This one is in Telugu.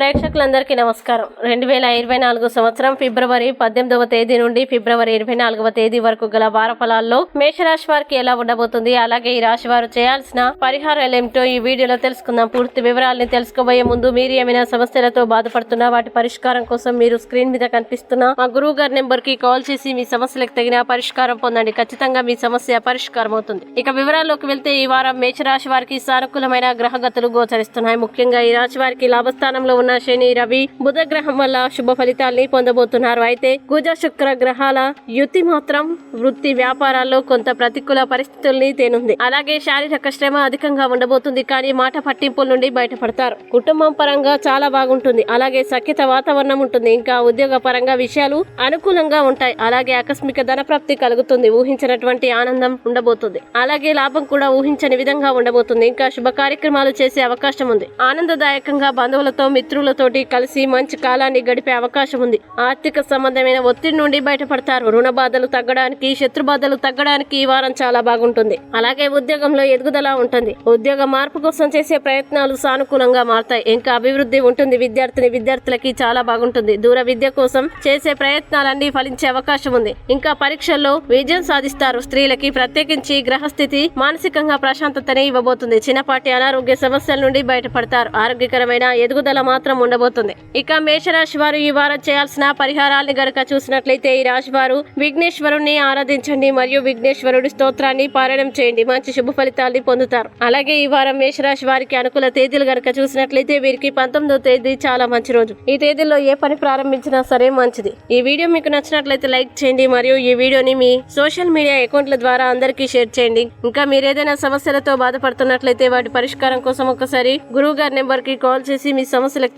ప్రేక్షకులందరికీ నమస్కారం. రెండు వేల ఇరవై నాలుగు సంవత్సరం ఫిబ్రవరి పద్దెనిమిదవ తేదీ నుండి ఫిబ్రవరి ఇరవై నాలుగవ తేదీ వరకు గల వార ఫలాల్లో మేషరాశి వారికి ఎలా ఉండబోతుంది అలాగే ఈ రాశి వారు చేయాల్సిన పరిహారాలు ఏమిటో ఈ వీడియోలో తెలుసుకుందాం. పూర్తి వివరాలని తెలుసుకోబోయే ముందు మీరు ఏమైనా సమస్యలతో బాధపడుతున్నా వాటి పరిష్కారం కోసం మీరు స్క్రీన్ మీద కనిపిస్తున్న మా గురువు గారి నెంబర్కి కాల్ చేసి మీ సమస్యలకు తగిన పరిష్కారం పొందండి. ఖచ్చితంగా మీ సమస్య పరిష్కారం అవుతుంది. ఇక వివరాల్లోకి వెళ్తే ఈ వారం మేషరాశి వారికి సానుకూలమైన గ్రహగతులు గోచరిస్తున్నాయి. ముఖ్యంగా ఈ రాశి వారికి లాభస్థానంలో ఉన్న శని రవి బుధ గ్రహం వల్ల శుభ ఫలితాల్ని పొందబోతున్నారు. అయితే కుజ శుక్ర గ్రహాల యుతి మాత్రం వృత్తి వ్యాపారాల్లో కొంత ప్రతికూల పరిస్థితుల్ని తేనుంది. అలాగే శారీరక శ్రమ అధికంగా ఉండబోతుంది కానీ మాట పట్టింపుల నుండి బయటపడతారు. కుటుంబం పరంగా చాలా బాగుంటుంది. అలాగే సఖ్యత వాతావరణం ఉంటుంది. ఇంకా ఉద్యోగ పరంగా విషయాలు అనుకూలంగా ఉంటాయి. అలాగే ఆకస్మిక ధనప్రాప్తి కలుగుతుంది. ఊహించినటువంటి ఆనందం ఉండబోతుంది. అలాగే లాభం కూడా ఊహించని విధంగా ఉండబోతుంది. ఇంకా శుభ కార్యక్రమాలు చేసే అవకాశం ఉంది. ఆనందదాయకంగా బంధువులతో మిత్రులు మిత్రులతోటి కలిసి మంచి కాలాన్ని గడిపే అవకాశం ఉంది. ఆర్థిక సంబంధమైన ఒత్తిడి నుండి బయటపడతారు. రుణ బాధలు తగ్గడానికి శత్రు బాధలు తగ్గడానికి ఈ వారం చాలా బాగుంటుంది. అలాగే ఉద్యోగంలో ఎదుగుదల ఉంటుంది. ఉద్యోగ మార్పు కోసం చేసే ప్రయత్నాలు సానుకూలంగా మారతాయి. ఇంకా అభివృద్ధి ఉంటుంది. విద్యార్థిని విద్యార్థులకి చాలా బాగుంటుంది. దూర విద్య కోసం చేసే ప్రయత్నాలన్నీ ఫలించే అవకాశం ఉంది. ఇంకా పరీక్షల్లో విజయం సాధిస్తారు. స్త్రీలకి ప్రత్యేకించి గ్రహస్థితి మానసికంగా ప్రశాంతతని ఇవ్వబోతుంది. చిన్నపాటి అనారోగ్య సమస్యల నుండి బయటపడతారు. ఆరోగ్యకరమైన ఎదుగుదల మాత్రం ఉండబోతుంది. ఇక మేషరాశి వారు ఈ వారం చేయాల్సిన పరిహారాల్ని గనక చూసినట్లయితే ఈ రాశి వారు విఘ్నేశ్వరుణ్ణి ఆరాధించండి మరియు విఘ్నేశ్వరుడి స్తోత్రాన్ని పారాయణం చేయండి. మంచి శుభ ఫలితాల్ని పొందుతారు. అలాగే ఈ వారం మేషరాశి వారికి అనుకూల తేదీలు గనక చూసినట్లయితే వీరికి పంతొమ్మిదో తేదీ చాలా మంచి రోజు. ఈ తేదీలో ఏ పని ప్రారంభించినా సరే మంచిది. ఈ వీడియో మీకు నచ్చినట్లయితే లైక్ చేయండి మరియు ఈ వీడియోని మీ సోషల్ మీడియా అకౌంట్ల ద్వారా అందరికీ షేర్ చేయండి. ఇంకా మీరు ఏదైనా సమస్యలతో బాధపడుతున్నట్లయితే వాటి పరిష్కారం కోసం ఒకసారి గురువు గారి నెంబర్కి కాల్ చేసి మీ సమస్యలకు